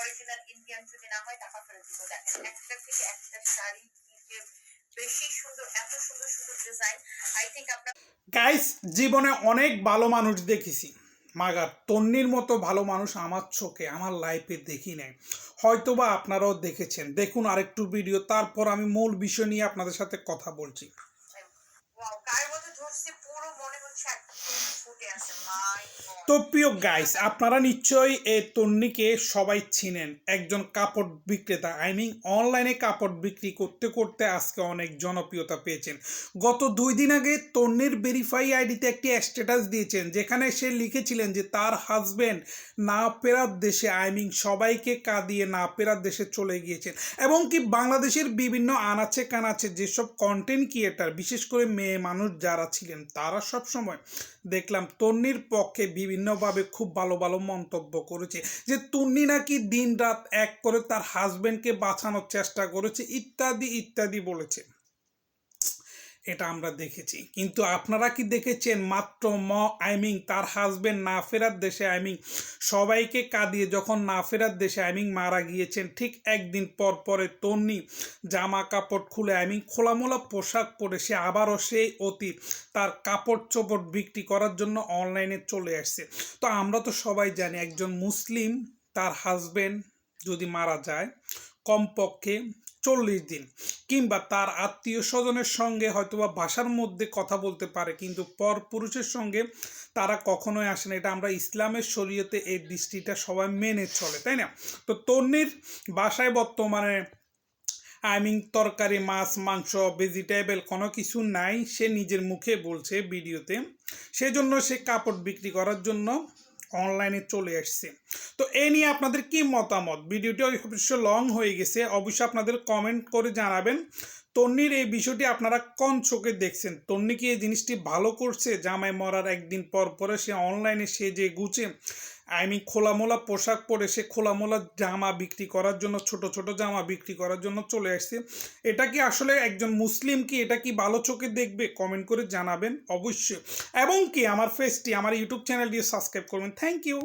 Original Indian যদি না হয়, টাকা ফেরত দিব। দেখেন একটা থেকে একটা শাড়ি গাইস জীবনে অনেক ভালো মানুষ দেখেছি। মাগার, তন্নির মতো ভালো মানুষ আমার চোখে, আমার লাইফে দেখি নাই। হয়তোবা আপনারাও দেখেছেন। দেখুন আরেকটু ভিডিও তারপর আমি মূল বিষয় নিয়ে আপনাদের সাথে কথা বলছি। তো প্রিয় গাইস আপনারা নিশ্চয়ই এই তন্নিকে সবাই চিনেন। একজন কাপড় বিক্রেতা আই মিন অনলাইনে কাপড় বিক্রি করতে করতে আজকে অনেক জনপ্রিয়তা পেয়েছেন। গত দুই দিন আগে তন্নির ভেরিফাই আইডিতে একটি স্ট্যাটাস দিয়েছেন, যেখানে সে লিখেছিলেন যে তার হাজবেন্ড না পেরার দেশে আই মিন সবাইকে কাঁদিয়ে না পেরার দেশে চলে গিয়েছেন। এবং কি বাংলাদেশের বিভিন্ন আনাচে কানাচে যেসব কন্টেন্ট ক্রিয়েটার বিশেষ করে মেয়ে মানুষ যারা ছিলেন। তারা সব সময় দেখলাম তন্নির পক্ষে বিভিন্নভাবে খুব ভালো ভালো মন্তব্য করেছে যে, তন্নি নাকি দিন রাত এক করে তার হাজবেন্ডকে বাঁচানোর চেষ্টা করেছে। ইত্যাদি ইত্যাদি বলেছে। এটা আমরা দেখেছি। কিন্তু আপনারা কি দেখেছেন? মাত্র ম আইমিং তার হাজবেন্ড না ফেরার দেশে আইমিং সবাইকে কাঁদিয়ে যখন না ফেরার দেশে আইমিং মারা গিয়েছেন, ঠিক একদিন পর পরে তন্নি জামা কাপড় খুলে আইমিং খোলামোলা পোশাক পরে সে আবারও সেই অতীত তার কাপড় চোপড় বিক্রি করার জন্য অনলাইনে চলে আসছে। তো আমরা তো সবাই জানি একজন মুসলিম তার হাজবেন্ড যদি মারা যায়, কমপক্ষে চল্লিশ দিন কিংবা তার আত্মীয় স্বজনের সঙ্গে হয়তোবা ভাষার মধ্যে কথা বলতে পারে, কিন্তু পর পুরুষের সঙ্গে তারা কখনোই আসে না। এটা আমরা ইসলামের শরীয়তে এই দৃষ্টিটা সবাই মেনে চলে, তাই না? তো তন্নির বাসায় বর্তমানে আই মিন তরকারি, মাছ, মাংস ভেজিটেবল কোনো কিছু নাই, সে নিজের মুখে বলছে ভিডিওতে। সেজন্য সে কাপড় বিক্রি করার জন্য অনলাইনে চলে আসছে। তো এ নিয়ে আপনাদের কি মতামত? ভিডিওটি অবশ্য লং হয়ে গেছে, অবশ্যই আপনাদের কমেন্ট করে জানাবেন। তন্নির এই বিষয়টি আপনারা কোন চোখে দেখছেন? তন্নি কি এই জিনিসটি ভালো করছে? জামাই মরার একদিন পর পরে সে অনলাইনে সে যে গুছে আই মিন খোলামোলা পোশাক পরে সে খোলামোলা জামা বিক্রি করার জন্য, ছোট ছোট জামা বিক্রি করার জন্য চলে আসছে। এটা কি আসলে একজন মুসলিম কি? এটা কি ভালো চোখে দেখবে? কমেন্ট করে জানাবেন অবশ্যই। এবং কি, আমার ফেসটি আমার ইউটিউব চ্যানেলটি সাবস্ক্রাইব করবেন। Thank you